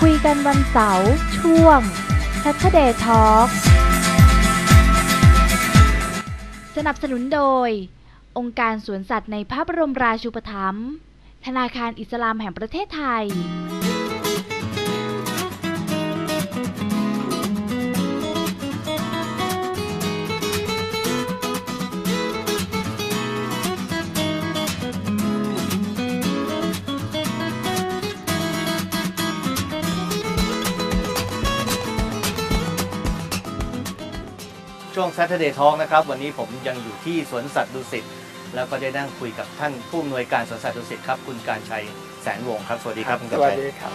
คุยกันวันเสาร์ช่วง Saturday Talk สนับสนุนโดย องค์การสวนสัตว์ในพระบรมราชูปถัมภ์ธนาคารอิสลามแห่งประเทศไทย ช่วง Saturday Talk นะครับ วันนี้ผมยังอยู่ที่สวนสัตว์ดุสิตแล้วก็ได้นั่งคุยกับท่านผู้อำนวยการสวนสัตว์ดุสิตครับ คุณการชัยแสนวงศ์ครับ สวัสดีครับคุณสการวัสชัย ดีครับ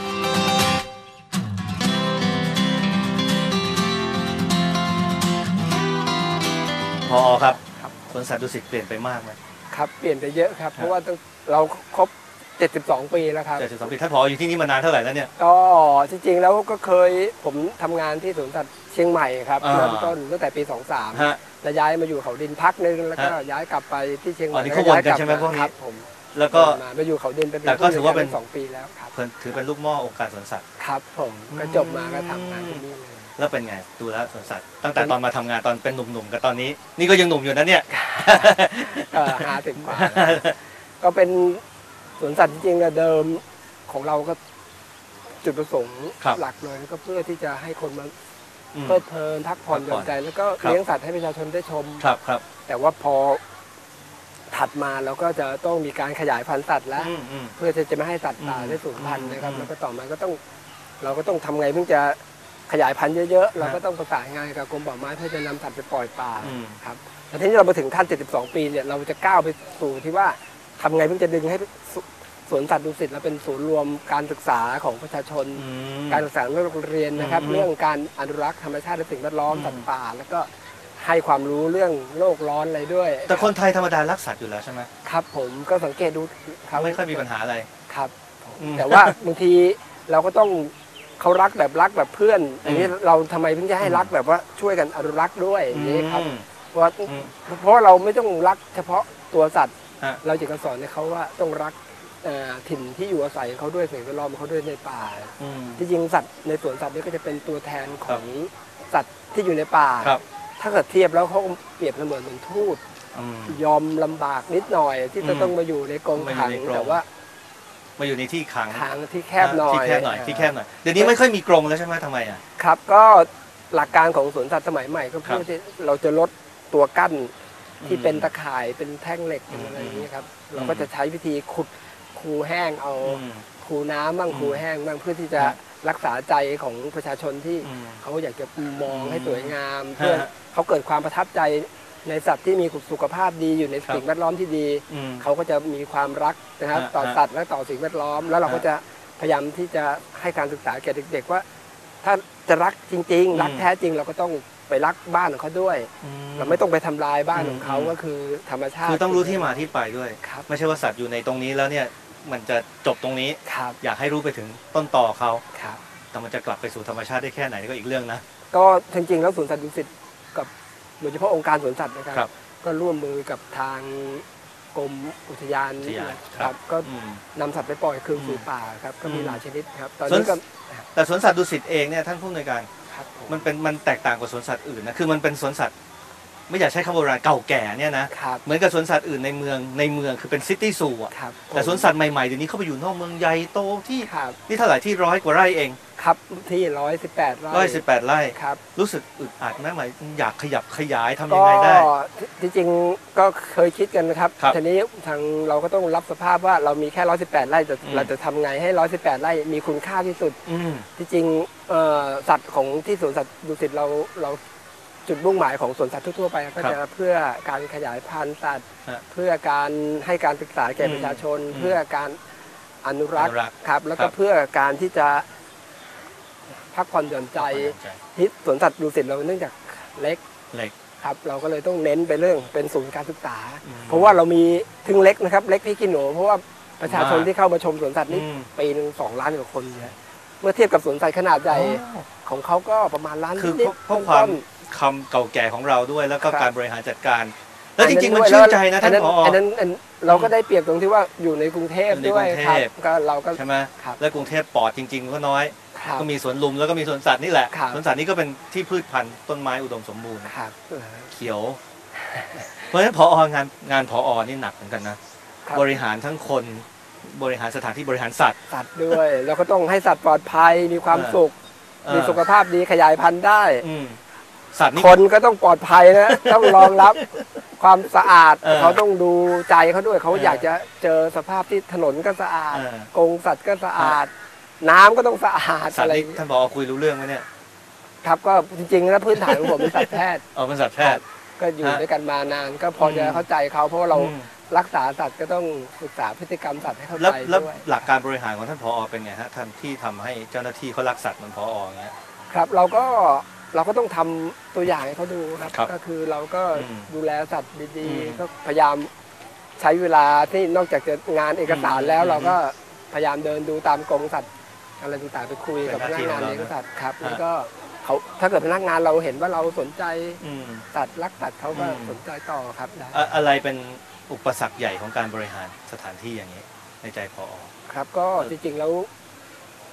พอครับครับ สวนสัตว์ดุสิตเปลี่ยนไปมากไหม ครับเปลี่ยนไปเยอะครับ เพราะว่าตั้งเราครบ 72 ปีแล้วครับเจ็ดสิบสองปีท่านพออยู่ที่นี่มานานเท่าไหร่แล้วเนี่ย ก็จริงๆแล้วก็เคยผมทำงานที่สวนสัตว์เชียงใหม่ครับอ่า เริ่มต้นตั้งแต่ปี23ฮะแล้วย้ายมาอยู่เขาดินพักหนึงแล้วก็ฮะย้ายกลับไปที่เชียงใหอ๋ม่อนี่แล้วเขาวนย้ายกันกลัใช่ไหมพวกนี้ ครับผมแล้วก็ มามาอยู่เขาดินเป็นแต่ก็ถือว่าเป็น สองปีแล้วครับ เพิ่นถือเป็นลูกหม้อองค์การสวนสัตว์ ครับผมอืม ก็จบมาก็ทำงานที่นี่เลย แล้วเป็นไงดูแล้วสวนสัตว์ตั้งแต่ตอนมาทำงานตอนเป็นหนุ่มๆกับตอนนี้ นี่ก็ยังหนุ่มอยู่นะเนี่ยก็ห้าสิบกว่าก็เป็น สวนสัตว์จริงๆอะเดิมของเราก็จุดประสงค์ครับหลักเลยก็เพื่อที่จะให้คนมาอืมเพลิดเพลินพักผ่อนพักหย่ผ่ออนนใจแล้วก็ครับเลี้ยงสัตว์ให้ประชาชนได้ชมครับครับ แต่ว่าพอถัดมาเราก็จะต้องมีการขยายพันธุ์สัตว์แล้วอืมอืมเพื่อที่จะไม่ให้สัตว์ป่าอืมได้สูญพันธุ์นะครับอืมแล้วก็ต่อมาก็ต้องเราก็ต้องทำไงเพื่อจะขยายพันธุ์เยอะๆ เราก็ต้องประสานงานกับกรมป่าไม้เพื่อจะนำสัตว์ไปปล่อยป่าอืมครับแต่ทีนี้เรามาถึงขั้น 72 ปีเนี่ยเราจะก้าวไปสู่ที่ว่าทำไงเพื่อจะดึงให้ สสวนสัตว์ดุสิตแล้วเป็นศูนย์รวมการศึกษาของประชาชนอืมการศึกษาเรื่องโรงเรียนนะครับอืมเรื่องการอนุรักษ์ธรรมชาติและสิ่งแวดล้อมอืมสัตว์ป่า แล้วก็ให้ความรู้เรื่องโลกร้อนอะไรด้วย แต่คนไทยธรรมดารักสัตว์อยู่แล้วใช่ไหมครับผมก็สังเกตดูรับไม่ค่อยมีปัญหาอะไรครับอืมแต่ว่าบางทีเราก็ต้องเขารักแบบรักแบบเพื่อน อันนี้เราทำไมเพิ่งจะให้รักแบบว่าช่วยกันอนุรักษ์ด้วยอย่างนี้ครับอืมเพราะว่าอืมเพราะว่าเราไม่ต้องรักเฉพาะตัวสัตว์ฮะเราจะสอนให้เขาว่าต้องรักเอ่อ ถิ่นที่อยู่อาศัยของเขาด้วยสิ่งแวดล้อมของเขาด้วยในป่าอืมที่จริงสัตว์ในสวนสัตว์นี่ก็จะเป็นตัวแทนของสัตว์ที่อยู่ในป่าครับถ้าเกิดเทียบแล้วเขาเปรียบเสมือนเหมือนทูตอืมยอมลำบากนิดหน่อย ที่จะอืมต้องมาอยู่ในกรงมาอยู่ขังในกรงแต่ว่า มาอยู่ในที่ขังขังที่แคบหน่อยที่แคบหน่อยที่แคบหน่อยเดี๋ยวนี้ไม่ค่อยมีกรงแล้วใช่ไหมทำไมอะครับ ก็หลักการของสวนสัตว์สมัยใหม่ก็เพื่คอรับที่เราจะลดตัวกั้นที่อืมเป็นตะข่ายเป็นแท่งเหล็กอืมอะไรอย่างนี้ครับอืมเราก็จะใช้วิธีขุด คูแห้งเอาอืมคูน้ำบ้างอืมคูแห้งบ้างเพื่อที่จะฮะรักษาใจของประชาชนที่อืมเขาอยากจะมองให้สวยงามฮะเพื่อเขาเกิดความประทับใจในสัตว์ที่มีสุขภาพดีอยู่ในครับสิ่งแวดล้อมที่ดีอืมเขาก็จะมีความรักนะครับฮะต่อฮะสัตว์และต่อสิ่งแวดล้อม แล้วเราฮะก็จะพยายามที่จะให้การศึกษาแก่เด็ก ๆ ว่า ถ้าจะรักจริงอืมๆรักแท้จริงเราก็ต้อง ไปรักบ้านของเขาด้วย เราไม่ต้องไปทำลายบ้านของเขาอืมก็คือธรรมชาติคือต้องรู้ที่มาที่ไปด้วยครับไม่ใช่ว่าสัตว์อยู่ในตรงนี้แล้วเนี่ยมันจะจบตรงนี้ครับอยากให้รู้ไปถึงต้นต่อเขาครับแต่มันจะกลับไปสู่ธรรมชาติได้แค่ไหนก็อีกเรื่องนะก็จริงๆแล้วสวนสัตว์ดุสิตกับโดยเฉพาะองค์การสวนสัตว์นะครับครับก็ร่วมมือกับทางกรมอุทยานอุทยานคครัรับบก็อืมนำสัตว์ไปปล่อยคืนสู่อืมป่าครับก็มีอืมหลายชนิดครับตอนส่วนนี้ก็แต่สวนสัตว์ดุสิตเองเนี่ยท่านผู้อำนวยการครับผ มันเป็นมันแตกต่างกว่าสวนสัตว์อื่นนะคือมันเป็นสวนสัตว์ ไม่อยากใช้คำโบราณเก่าแก่เนี่ยนะครับ เหมือนกับสวนสัตว์อื่นในเมืองในเมืองคือเป็นซิตี้ซูอะครับแต่สวนสัตว์ใหม่ๆเดี๋ยวนี้เข้าไปอยู่นอกเมืองใหญ่โตที่ครับ นี่เท่าไหร่ที่ร้อยกว่าไร่เองครับที่ร้อยสิบแปดไร่ร้อยสิบแปดไร่ครับ รู้สึกอึดอัดไหมหมายอยากขยับขยายทำยัก็งไงได้ที่จริงก็เคยคิดกันนะครับครับทีนี้ทางเราก็ต้องรับสภาพว่าเรามีแค่ร้อยสิบแปดไร่แต่อืม เราจะทำไงให้ร้อยสิบแปดไร่มีคุณค่าที่สุด อืม ที่จริงเอ่อสัตว์ของที่สวนสัตว์ดุสิตเราเรา จุดมุ่งหมายของสวนสัตว์ทั่วๆไป ก็จะเพื่อการขยายพันธุ์สัตว์ ฮะเพื่อการให้การศึกษาแก่อืมประชาชน อืมเพื่อการอนุรักอษ์นุรักษ์ครับ แล้วครัก็บเพื่อการที่จะพักผ่อนหย่อนใจที่สวนสัตว์ดุสิตเราเนื่องจากเล็ก เหล็ก ครับเราก็เลยต้องเน้นไปเรื่องเป็นศูนย์การศึกษา อืมเพราะว่าเรามีถึงเล็กนะครับ เล็กพี่กินหนูเพราะว่าประชาชนมากที่เข้ามาชมสวนสัตว์นี่อืม ปีหนึ่งสองล้านกว่าคนเนี่ยเมื่อเทียบกับสวนสัตว์ขนาดใหญ่อ๋อของเขาก็ประมาณล้านคือนิดเพราะๆความต้น คำเก่าแก่ของเราด้วย แล้วก็ครับการบริหารจัดการ แล้วจริงๆอัมันด้วยชื่นใจนะท่านอัผออันนั้นอันเราก็ได้เปรียบตรงที่ว่าอยู่ในกรุงเทพอยู่ในด้วยกรุงเทพครับก็เราก็ใช่ไหมครับแล้วกรุงเทพปอดจริง ๆ ก็น้อยครับก็มีสวนลุมแล้วก็มีสวนสัตว์นี่แหละครับสวนสัตว์นี่ก็เป็นที่พืชพันธุ์ต้นไม้อุดมสมบูรณ์ครับเออเขียว เพราะฉะนั้นพองานงานพอนี่หนักเหมือนกันนะครับบริหารทั้งคนบริหารสถานที่บริหารสัตว์สัตว์ด้วย แล้วก็ต้องให้สัตว์ปลอดภัยมีความเออสุขเอ่อมีสุขภาพดีขยายพันธุ์ได้อืม สัตว์นี่ คนก็ต้องปลอดภัยนะ ต้องรองรับความสะอาดเออเขาต้องดูใจเขาด้วยเขาเออออยากจะเจอสภาพที่ถนนก็สะอาดเออ กรงสัตว์ก็สะอาด น้ำก็ต้องสะอาดสัตอะว์ไรนี่ท่านบอกคุยรู้เรื่องไหมเนี่ยครับก็จริงๆแล้วพื้นฐานของผมเป็นสัตวแพทย์ เอาเป็นสัตวแพทย์ ก็อยู่ฮะด้วยกันมานาน ก็พอจะอืม เข้าใจเขาเพราะว่าเราอืมรักษาสัตว์ก็ต้องศึกษาพฤติกรรมสัตว์ให้เข้าแล้วใจแล้วด้วย หลักการบริหารของท่านผอเป็นไงฮะท่านที่ทำให้เจ้าหน้าที่เขารักสัตว์เหมือนผออย่างเงี้ย ครับเราก็ เราก็ต้องทำตัวอย่างให้เขาดูครับครับก็คือเราก็อืมดูแลสัตว์ดีอืมๆก็พยายามใช้เวลาที่นอกจากจะงานเอกสารแล้วอืมเราก็พยายามเดินดูตามกรงสัตว์อะไรต่างๆไปคุยกับเป็พนหนัน้ากที่งานของเราเลี้ยงสัตว์ครับฮะแล้วก็เขาถ้าเกิดพนักงานเราเห็นว่าเราสนใจอืมสัตว์รักสัตว์เขาก็อืมสนใจต่อครับได้อะอะไรเป็นอุปสรรคใหญ่ของการบริหารสถานที่อย่างนี้ในใจพอครับก็จริงๆแล้ว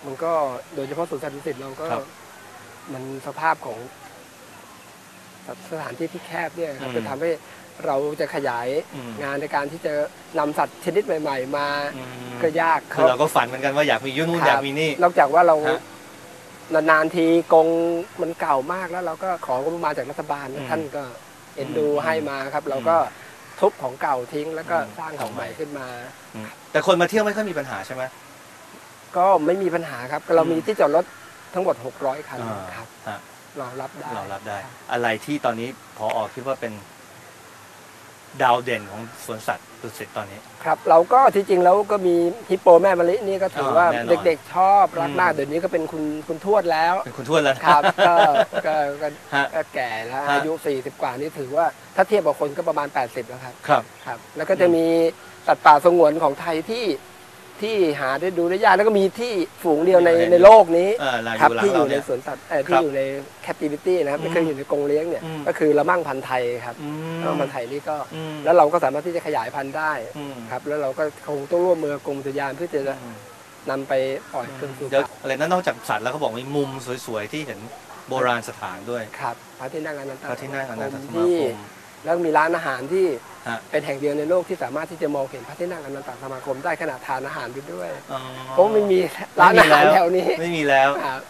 มันก็โดยเฉพาะสวนสัตว์ดุสิตเราก็ครับ มันสภาพของสถานที่ที่แคบเนี่ยครับอืมจะทำให้เราจะขยายอืมงานในการที่จะนำสัตว์ชนิดใหม่ ๆ มาอืมก็ยากคือเราก็ฝันเหมือนกันว่าอยากมียุ่นนู่นครับอยากมีนี่ นอกจากว่าเราฮะนานๆทีกรงมันเก่ามากแล้วเราก็ของบประมาณจากรัฐบาลอืมท่านก็เอ็นดูอืมให้มาครับ เราอืมก็ทุบของเก่าทิ้งแล้วก็อืมสร้างของใหม่ของใหม่ขึ้นมาอืมแต่คนมาเที่ยวไม่ค่อยมีปัญหาใช่ไหมก็ไม่มีปัญหาครับเราอืมมีที่จอดรถ ทั้งหมด 600 คันอ่าครับ ฮะเรารับได้เรารับได้อะไรที่ตอนนี้พออคิดว่าเป็นดาวเด่นของสวนสัตว์ดุสิตตอนนี้ ครับ เราก็ที่จริงแล้วก็มีฮิปโปแม่มะลินี่ก็ถือว่าอ่าแน่นอนเด็กๆชอบรักอืมมากเดี๋ยวนี้ก็เป็นคุณคุณทวดแล้ว เป็นคุณทวดแล้วนะครับ ก็ก็ก็ฮะ ก็แก่แล้วฮะ อายุ 40 กว่านี่ถือว่าถ้าเทียบกับคนก็ประมาณ 80 แล้วครับ ครับ ครับแล้วก็จะมีสัตว์ป่าสงวนของไทยที่ ที่หาได้ดูได้ยากแล้วก็มีที่ฝูงเดียวในเห็นในโลกนี้เออลายครับอยู่หลังที่อเรายู่ในเนี่ยสวนสัตว์เอ่อคที่รับอยู่ใน captivity นะครับอืมไม่เคยอยู่ในกรงเลี้ยงเนี่ยอืมก็คือละมั่งพันธุ์ไทยครับอืมละมั่งพันธุ์ไทยนี่ก็อืมแล้วเราก็สามารถที่จะขยายพันธุ์ได้อืมครับแล้วเราก็คงต้องร่วมมือกับกรมอุทยานเพื่อจะอืมนำไปปล่อยคืนสู่เดี๋ยวป่าอะไรนั้นนอกจากสัตว์แล้วเขาบอกมีมุมสวยๆที่เห็นโบราณสถานด้วยครับพระที่นั่งอนันตพระที่นั่งอนันตสมาที่คมแล้วมีร้านอาหารที่ฮะ เป็นแห่งเดียวในโลกที่สามารถที่จะมองเห็นพระที่นั่งอนันตสมาคมได้ขณะทานอาหารไปด้วยอ๋อเพราะไม่มีร้านอาหารแถวนี้ไม่มีแล้วครับ